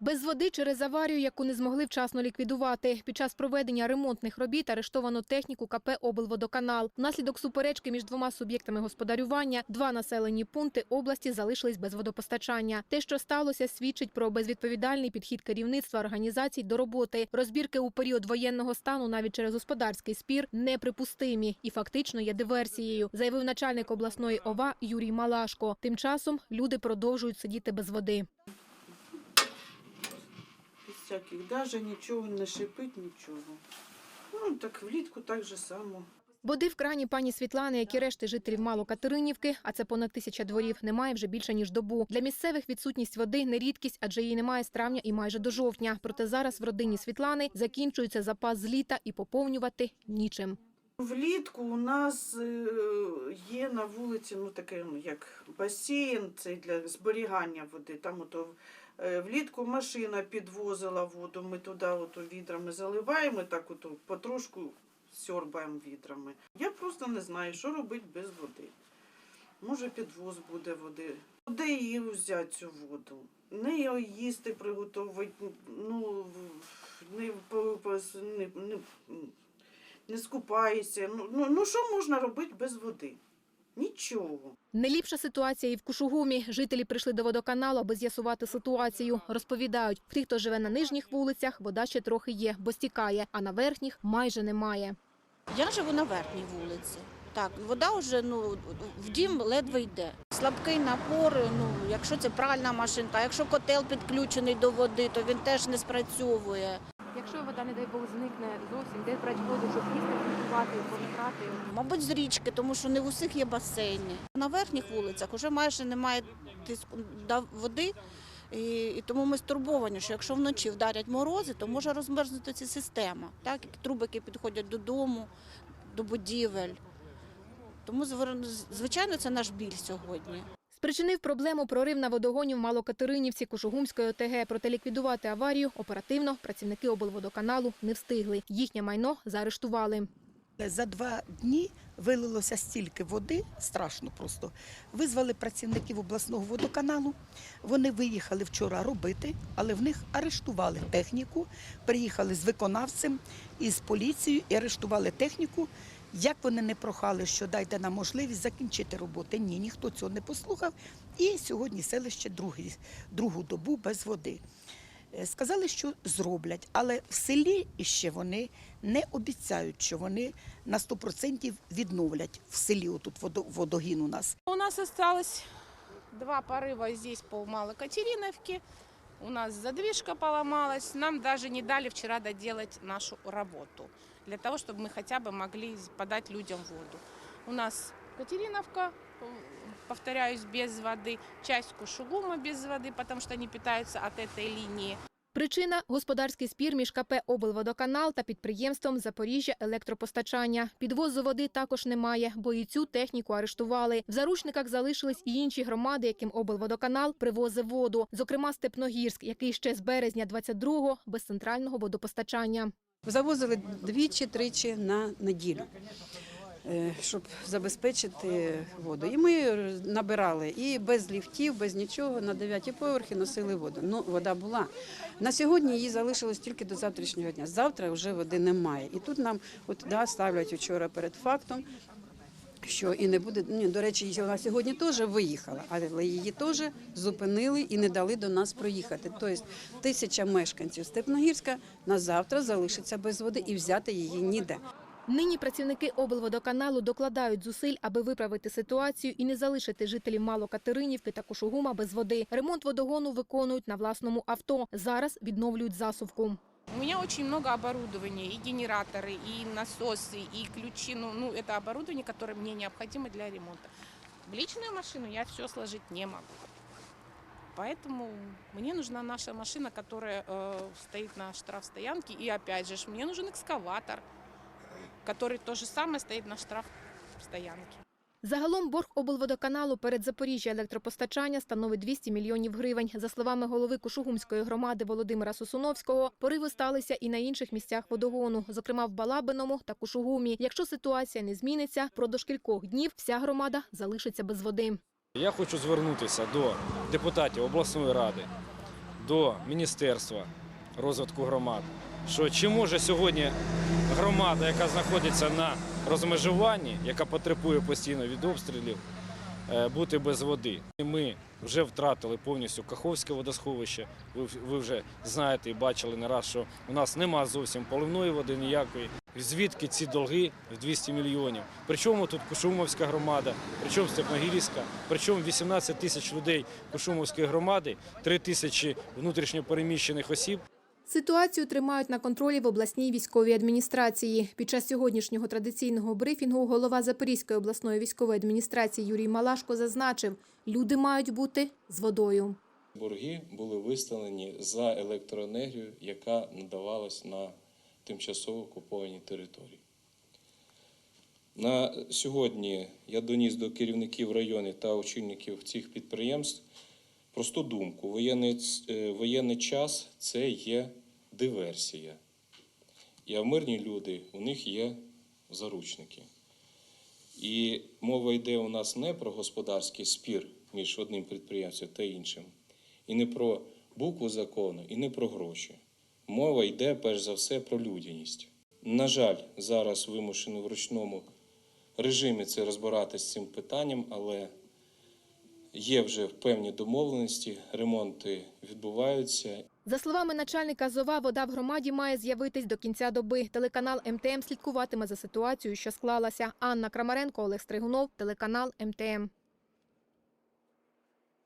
Без води через аварію, яку не змогли вчасно ліквідувати. Під час проведення ремонтних робіт арештовано техніку КП «Облводоканал». Внаслідок суперечки між двома суб'єктами господарювання два населені пункти області залишились без водопостачання. Те, що сталося, свідчить про безвідповідальний підхід керівництва організацій до роботи. Розбірки у період воєнного стану навіть через господарський спір неприпустимі і фактично є диверсією, заявив начальник обласної ОВА Юрій Малашко. Тим часом люди продовжують сидіти без води. Всяких, даже нічого не шипить, нічого. Ну, так влітку так же само. Води в крані пані Світлани, як і решти жителів Малокатеринівки, а це понад тисяча дворів, немає вже більше ніж добу. Для місцевих відсутність води не рідкість, адже її немає з травня і майже до жовтня. Проте зараз в родині Світлани закінчується запас з літа і поповнювати нічим. Влітку у нас е, є на вулиці ну, таке, ну, як басейн, це для зберігання води. Там ото, влітку машина підвозила воду, ми туди ото відрами заливаємо, так ото потрошку сьорбаємо відрами. Я просто не знаю, що робити без води. Може, підвоз буде води. Де її взяти цю воду? Не її їсти приготувати, ну, не, не, не, не скупаєшся. Ну, ну, ну що можна робити без води? Нічого. Не ліпша ситуація і в Кушугумі. Жителі прийшли до водоканалу, аби з'ясувати ситуацію. Розповідають, в тих, хто живе на нижніх вулицях, вода ще трохи є, бо стікає, а на верхніх майже немає. Я живу на верхній вулиці. Так, вода вже ну в дім ледве йде. Слабкий напор. Ну, якщо це пральна машинка, якщо котел підключений до води, то він теж не спрацьовує. Якщо вода, не дай Бог, зникне зовсім, де брати воду, щоб їсти купувати, повитрати? Мабуть, з річки, тому що не в усіх є басейни. На верхніх вулицях вже майже немає тиску води. І, і тому ми стурбовані, що якщо вночі вдарять морози, то може розмерзнути ця система. Так, трубики підходять додому, до будівель. Тому, звичайно, це наш біль сьогодні. Спричинив проблему прорив на водогоні в Малокатеринівці Кушугумської ОТГ. Проте ліквідувати аварію оперативно працівники облводоканалу не встигли. Їхнє майно заарештували. За два дні вилилося стільки води, страшно просто. Визвали працівників обласного водоканалу. Вони виїхали вчора робити, але в них арештували техніку. Приїхали з виконавцем і з поліцією і арештували техніку. Як вони не прохали, що дайте нам можливість закінчити роботи. Ні, ніхто цього не послухав. І сьогодні селище другий, другу добу без води. Е, Сказали, що зроблять, але в селі іще вони не обіцяють, що вони на 100% відновлять в селі. Отут водогін у нас. У нас осталось два порыва здесь по Малокатериновке. У нас задвижка поломалась. Нам даже не дали вчера доделать нашу работу Для того, чтобы мы хотя бы могли подать людям воду. У нас Катериновка, э, повторяюсь, без воды. Часть Кушугума без воды, потому что они питаются от этой линии. Причина – господарський спір між КП «Облводоканал» та підприємством «Запоріжжя електропостачання». Підвозу води також немає, бо і цю техніку арештували. В заручниках залишились і інші громади, яким облводоканал привозив воду. Зокрема, Степногірськ, який ще з березня 22-го без центрального водопостачання. Завозили двічі-тричі на неділю, е, щоб забезпечити воду. І ми набирали і без ліфтів, без нічого на дев'яті поверхи носили воду. Ну, вода була. На сьогодні її залишилось тільки до завтрашнього дня. Завтра вже води немає. І тут нам от, да, ставлять вчора перед фактом. Що і не буде, ні, до речі, вона сьогодні теж виїхала, але її теж зупинили і не дали до нас проїхати. Тобто тисяча мешканців Степногірська на завтра залишиться без води і взяти її ніде. Нині працівники облводоканалу докладають зусиль, аби виправити ситуацію і не залишити жителів Малокатеринівки та Кушугума без води. Ремонт водогону виконують на власному авто. Зараз відновлюють засувку. У меня очень много оборудования, и генераторы, и насосы, и ключи. Ну, ну, это оборудование, которое мне необходимо для ремонта. В личную машину я все сложить не могу. Поэтому мне нужна наша машина, которая э, стоит на штрафстоянке. И опять же, мне нужен экскаватор, который то же самое стоит на штрафстоянке. Загалом борг облводоканалу перед Запоріжжя електропостачання становить 200 мільйонів гривень. За словами голови Кушугумської громади Володимира Сосуновського, пориви сталися і на інших місцях водогону, зокрема в Балабиному та Кушугумі. Якщо ситуація не зміниться, продовж кількох днів вся громада залишиться без води. Я хочу звернутися до депутатів обласної ради, до Міністерства розвитку громад, що чи може сьогодні громада, яка знаходиться на розмежуванні, яка потребує постійно від обстрілів, е, бути без води. Ми вже втратили повністю Каховське водосховище. Ви, ви вже знаєте і бачили не раз, що у нас нема зовсім поливної води ніякої. Звідки ці долги в 200 мільйонів? Причому тут Кушумовська громада, причому Степногірська, причому 18 тисяч людей Кушумовської громади, 3 тисячі внутрішньопереміщених осіб. Ситуацію тримають на контролі в обласній військовій адміністрації. Під час сьогоднішнього традиційного брифінгу голова Запорізької обласної військової адміністрації Юрій Малашко зазначив, люди мають бути з водою. Борги були виставлені за електроенергію, яка надавалась на тимчасово окупованій території. На сьогодні я доніс до керівників районів та очільників цих підприємств просту думку: воєнний, е, воєнний час це є диверсія. І а мирні люди, у них є заручники. І мова йде у нас не про господарський спір між одним підприємцем та іншим, і не про букву закону, і не про гроші. Мова йде перш за все про людяність. На жаль, зараз вимушено в ручному режимі це розбиратися з цим питанням, але є вже певні домовленості, ремонти відбуваються, За словами начальника ЗОВА, вода в громаді має з'явитись до кінця доби. Телеканал МТМ слідкуватиме за ситуацією, що склалася. Анна Крамаренко, Олег Стригунов, телеканал МТМ.